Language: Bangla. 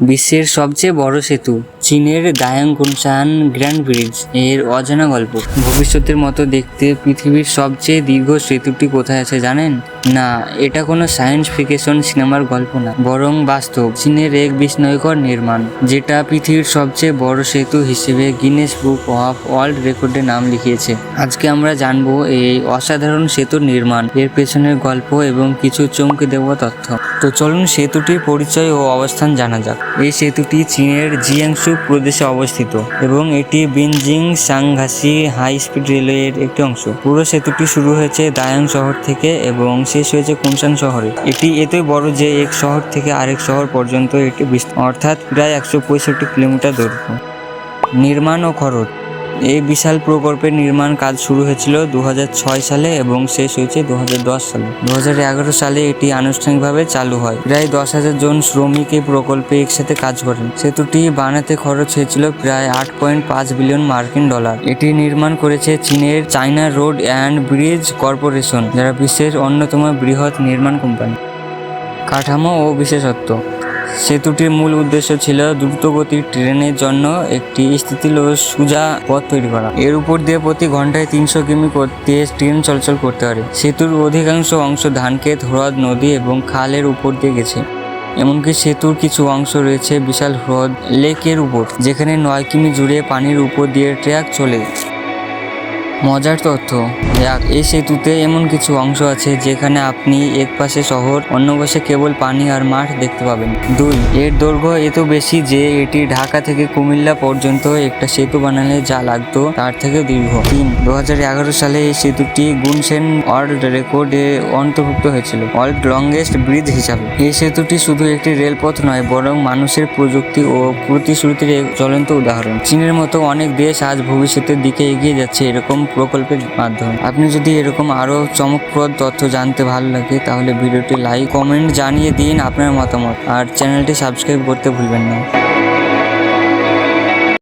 বিশ্বের সবচেয়ে বড় সেতু। চীনের দায়াংকুনশান গ্র্যান্ড ব্রিজের অজানা গল্প। ভবিষ্যতের মতো দেখতে পৃথিবীর সবচেয়ে দীর্ঘ সেতুটি কোথায় আছে জানেন? না, এটা কোনো সায়েন্স ফিকশন সিনেমার গল্প না, বরং বাস্তব। চীনের এক বিস্ময়কর নির্মাণ, যেটা পৃথিবীর সবচেয়ে বড় সেতু হিসেবে গিনেস বুক অফ ওয়ার্ল্ড রেকর্ডে নাম লিখিয়েছে। আজকে আমরা জানব এই অসাধারণ সেতুর নির্মাণ, এর পেছনের গল্প এবং কিছু চমকে দেওয়া তথ্য। তো চলুন সেতুটির পরিচয় ও অবস্থান জানা যাক। এই সেতুটি চীনের জিয়াংসু প্রদেশে অবস্থিত এবং এটি বিনজিং সাংঘাসি হাই স্পিড রেলওয়ের একটি অংশ। পুরো সেতুটি শুরু হয়েছে দায়ং শহর থেকে এবং শেষ হয়েছে কুমসান শহরে। এটি এতই বড় যে এক শহর থেকে আরেক শহর পর্যন্ত এটি অর্থাৎ প্রায় একশো পঁয়ষট্টি কিলোমিটার দৈর্ঘ্য। নির্মাণ ও খরচ এই বিশাল প্রকল্পের নির্মাণ কাজ শুরু হয়েছিল দু হাজার ছয় সালে এবং শেষ হয়েছে দু হাজার দশ সালে। দু হাজার এগারো সালে এটি আনুষ্ঠানিকভাবে চালু হয়। প্রায় দশ হাজার জন শ্রমিক এই প্রকল্পে একসাথে কাজ করেন। সেতুটি বানাতে খরচ হয়েছিল প্রায় আট পয়েন্ট পাঁচ বিলিয়ন মার্কিন ডলার। এটি নির্মাণ করেছে চীনের China road and bridge corporation, যারা বিশ্বের অন্যতম বৃহৎ নির্মাণ কোম্পানি। কাঠামো ও বিশেষত্ব। সেতুটির মূল উদ্দেশ্য ছিল দ্রুতগতির ট্রেনের জন্য একটি স্থিতিল সোজা পথ তৈরি করা। এর উপর দিয়ে প্রতি ঘন্টায় তিনশো কিমি করতে ট্রেন চলাচল করতে পারে। সেতুর অধিকাংশ অংশ ধানক্ষেত, হ্রদ, নদী এবং খালের উপর দিয়ে গেছে। এমনকি সেতুর কিছু অংশ রয়েছে বিশাল হ্রদ লেকের উপর, যেখানে নয় কিমি জুড়ে পানির উপর দিয়ে ট্র্যাক চলে। মজার তথ্য। এক এই সেতুতে এমন কিছু অংশ আছে যেখানে আপনি এক পাশে শহর, অন্য পাশে কেবল পানি আর মাঠ দেখতে পাবেন। দুই, এর দৈর্ঘ্য এত বেশি যে এটি ঢাকা থেকে কুমিল্লা পর্যন্ত একটা সেতু বানালে যা লাগতো তার থেকে দীর্ঘ। তিন দু সালে এই সেতুটি গুনসেন ওয়ার্ল্ড রেকর্ডে অন্তর্ভুক্ত হয়েছিল, ওয়ার্ল্ড লংগেস্ট ব্রিজ হিসাবে। এই সেতুটি শুধু একটি রেলপথ নয়, বরং মানুষের প্রযুক্তি ও প্রতিশ্রুতির জ্বলন্ত উদাহরণ। চীনের মতো অনেক দেশ আজ ভবিষ্যতের দিকে এগিয়ে যাচ্ছে এরকম প্রকল্পের মাধ্যমে। আপনি যদি এরকম আরও চমকপ্রদ তথ্য জানতে ভালো লাগে, তাহলে ভিডিওটি লাইক কমেন্ট জানিয়ে দিন আপনার মতামত। আর চ্যানেলটি সাবস্ক্রাইব করতে ভুলবেন না।